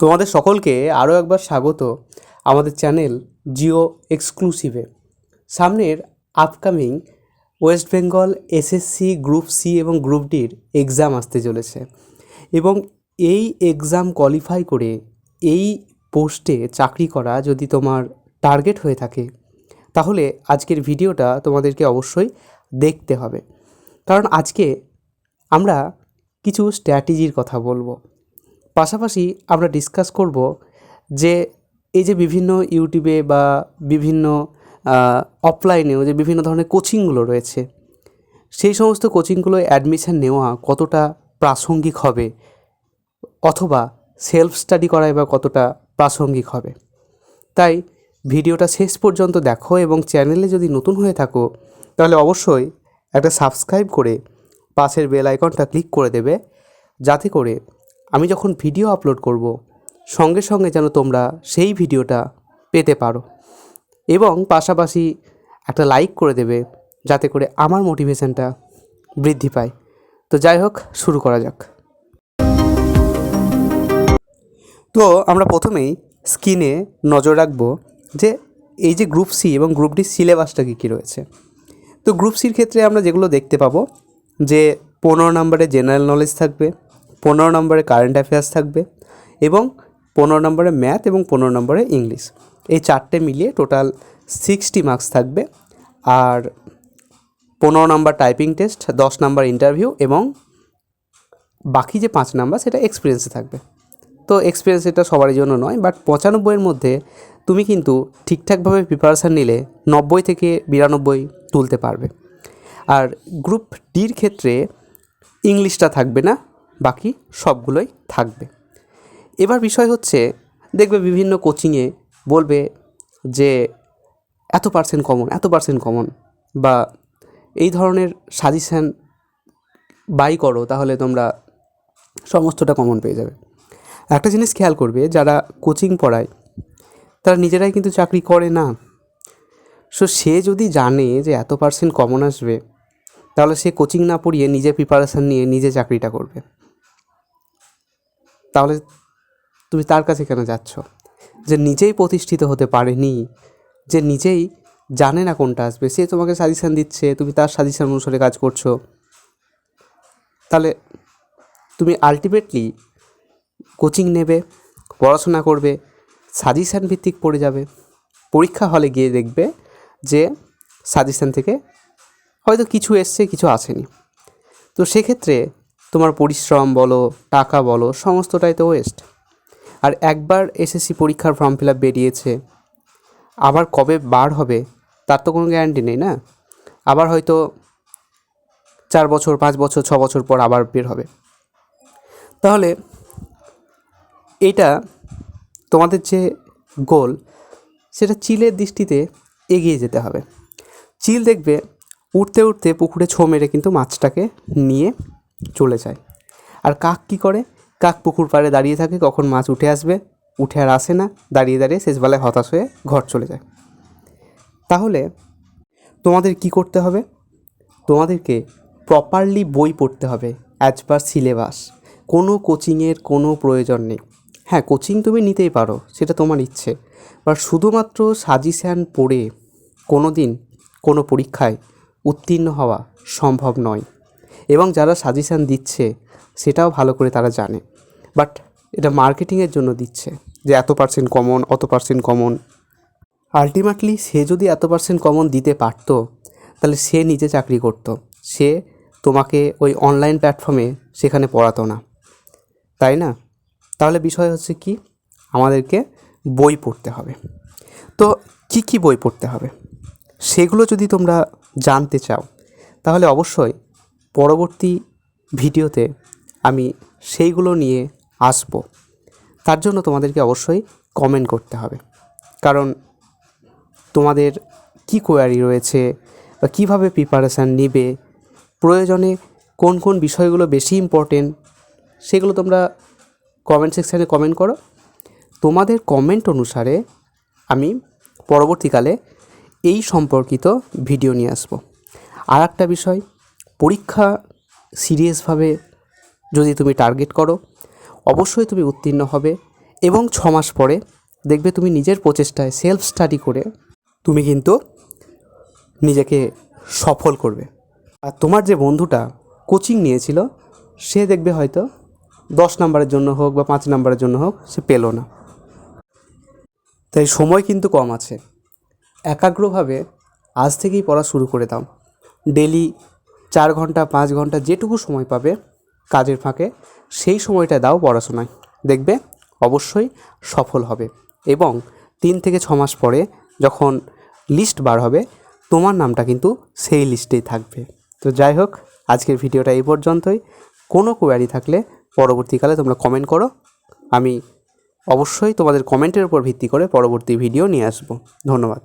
তোমাদের সকলকে আরও একবার স্বাগত আমাদের চ্যানেল জিও এক্সক্লুসিভে। সামনের upcoming West Bengal SSC group C এবং গ্রুপ ডির এক্সাম আসতে চলেছে এবং এই এক্সাম কোয়ালিফাই করে এই পোস্টে চাকরি করা যদি তোমার টার্গেট হয়ে থাকে, তাহলে আজকের ভিডিওটা তোমাদেরকে অবশ্যই দেখতে হবে। কারণ আজকে আমরা কিছু স্ট্র্যাটেজির কথা বলব। পাশাপাশি আমরা ডিসকাস করব যে এই যে বিভিন্ন ইউটিউবে বা বিভিন্ন অফলাইনেও যে বিভিন্ন ধরনের কোচিংগুলো রয়েছে, সেই সমস্ত কোচিংগুলো অ্যাডমিশান নেওয়া কতটা প্রাসঙ্গিক হবে অথবা সেলফ স্টাডি করাই বা কতটা প্রাসঙ্গিক হবে। তাই ভিডিওটা শেষ পর্যন্ত দেখো এবং চ্যানেলে যদি নতুন হয়ে থাকো, তাহলে অবশ্যই একটা সাবস্ক্রাইব করে পাশের বেল আইকনটা ক্লিক করে দেবে, যাতে করে আমি যখন ভিডিও আপলোড করব, সঙ্গে সঙ্গে যেন তোমরা সেই ভিডিওটা পেতে পারো। এবং পাশাপাশি একটা লাইক করে দেবে, যাতে করে আমার মোটিভেশনটা বৃদ্ধি পায়। তো যাই হোক, শুরু করা যাক। তো আমরা প্রথমেই স্ক্রিনে নজর রাখব যে এই যে গ্রুপ সি এবং গ্রুপ ডি সিলেবাসটা কী কী রয়েছে। তো গ্রুপ সির ক্ষেত্রে আমরা যেগুলো দেখতে পাবো, যে পনেরো নম্বরে জেনারেল নলেজ থাকবে পনেরো নম্বরে কারেন্ট অ্যাফেয়ার্স থাকবে এবং পনেরো নম্বরে ম্যাথ এবং পনেরো নম্বরে ইংলিশ এই চারটে মিলিয়ে টোটাল সিক্সটি মার্কস থাকবে। আর পনেরো নম্বর টাইপিং টেস্ট দশ নম্বর ইন্টারভিউ এবং বাকি যে পাঁচ নাম্বার সেটা এক্সপিরিয়েন্সে থাকবে। তো এক্সপিরিয়েন্স এটা সবারই জন্য নয় বাট পঁচানব্বইয়ের মধ্যে তুমি কিন্তু ঠিকঠাকভাবে প্রিপারেশান নিলে নব্বই থেকে বিরানব্বই তুলতে পারবে। আর গ্রুপ ডির ক্ষেত্রে ইংলিশটা থাকবে না বাকি সবগুলোই থাকবে। এবার বিষয় হচ্ছে, দেখবে বিভিন্ন কোচিংয়ে বলবে যে, এত পার্সেন্ট কমন এত পার্সেন্ট কমন বা, এই ধরনের সাজেশান বাই করো, তাহলে তোমরা সমস্তটা কমন পেয়ে যাবে। একটা জিনিস খেয়াল করবে, যারা কোচিং পড়ায়, তারা নিজেরাই কিন্তু চাকরি করে না। সো সে যদি জানে যে এত পার্সেন্ট কমন আসবে, তাহলে সে কোচিং না পড়িয়ে নিজে প্রিপারেশান নিয়ে নিজে চাকরিটা করবে। তাহলে তুমি তার কাছে কেন যাচ্ছ? যে নিজেই প্রতিষ্ঠিত হতে পারেনি, যে নিজেই জানে না কোনটা আসবে, সে তোমাকে সাজেশান দিচ্ছে, তুমি তার সাজেশান অনুসারে কাজ করছ। তাহলে তুমি আলটিমেটলি কোচিং নেবে, পড়াশোনা করবে সাজেশান ভিত্তিক পড়ে যাবে, পরীক্ষা হলে গিয়ে দেখবে যে সাজেশান থেকে হয়তো কিছু এসছে, কিছু আসেনি। তো সেক্ষেত্রে তোমার পরিশ্রম বলো, টাকা বলো, সমস্তটাই তো ওয়েস্ট আর একবার এসএসসি পরীক্ষার ফর্ম ফিল আপ বেরিয়েছে, আবার কবে বার হবে, তার তো কোনো গ্যারান্টি নেই না? আবার হয়তো চার বছর, পাঁচ বছর, ছ বছর পর আবার বের হবে। তাহলে এটা তোমাদের যে গোল সেটা চিলের দৃষ্টিতে এগিয়ে যেতে হবে। চিল দেখবে উঠতে উঠতে পুকুরে ছো মেরে কিন্তু মাছটাকে নিয়ে চলে যায়। আর কাক কী করে? কাক পুকুর পাড়ে দাঁড়িয়ে থাকে, কখন মাছ উঠে আসবে, উঠে আর আসে না, দাঁড়িয়ে দাঁড়িয়ে শেষবেলায় হতাশ হয়ে ঘর চলে যায়। তাহলে তোমাদের কি করতে হবে? তোমাদেরকে প্রপারলি বই পড়তে হবে অ্যাজ পার সিলেবাস কোনো কোচিংয়ের কোনো প্রয়োজন নেই। হ্যাঁ কোচিং তুমি নিতেই পারো, সেটা তোমার ইচ্ছে। বাট শুধুমাত্র সাজেশান পড়ে কোনো দিন কোনো পরীক্ষায় উত্তীর্ণ হওয়া সম্ভব নয়। এবং যারা সাজেশান দিচ্ছে, সেটাও ভালো করে তারা জানে। বাট এটা মার্কেটিংয়ের জন্য দিচ্ছে, যে এত পার্সেন্ট কমন অত পার্সেন্ট কমন আলটিমেটলি সে যদি এত পার্সেন্ট কমন দিতে পারতো, তাহলে সে নিজে চাকরি করতো। সে তোমাকে ওই অনলাইন প্ল্যাটফর্মে সেখানে পড়াতো না। তাই না? তাহলে বিষয় হচ্ছে কি? আমাদেরকে বই পড়তে হবে। তো কি কি বই পড়তে হবে? সেগুলো যদি তোমরা জানতে চাও, তাহলে অবশ্যই পরবর্তী ভিডিওতে আমি সেইগুলো নিয়ে আসব। তার জন্য তোমাদেরকে অবশ্যই কমেন্ট করতে হবে। কারণ তোমাদের কি কোয়ারি রয়েছে বা কীভাবে প্রিপারেশান নেবে, প্রয়োজনে কোন কোন বিষয়গুলো বেশি ইম্পর্টেন্ট সেগুলো তোমরা কমেন্ট সেকশানে কমেন্ট করো। তোমাদের কমেন্ট অনুসারে আমি পরবর্তীকালে এই সম্পর্কিত ভিডিও নিয়ে আসব। আর একটা বিষয় পরীক্ষা সিরিয়াসভাবে যদি তুমি টার্গেট করো, অবশ্যই তুমি উত্তীর্ণ হবে এবং ছ মাস পরে দেখবে তুমি নিজের প্রচেষ্টায় সেলফ স্টাডি করে তুমি কিন্তু নিজেকে সফল করবে। আর তোমার যে বন্ধুটা কোচিং নিয়েছিল, সে দেখবে হয়তো দশ নাম্বারের জন্য হোক বা পাঁচ নাম্বারের জন্য হোক, সে পেল না। তাই সময় কিন্তু কম আছে। একাগ্রভাবে আজ থেকেই পড়া শুরু করে দাও। ডেলি চার ঘণ্টা, পাঁচ ঘণ্টা যেটুকু সময় পাবে কাজের ফাঁকে, সেই সময়টা দাও পড়াশোনায়। দেখবে অবশ্যই সফল হবে। এবং তিন থেকে ছ মাস পরে যখন লিস্ট বার হবে, তোমার নামটা কিন্তু সেই লিস্টেই থাকবে। তো যাই হোক, আজকের ভিডিওটা এই পর্যন্তই। কোনো কোয়ারি থাকলে পরবর্তীকালে তোমরা কমেন্ট করো। আমি অবশ্যই তোমাদের কমেন্টের উপর ভিত্তি করে পরবর্তী ভিডিও নিয়ে আসব। ধন্যবাদ।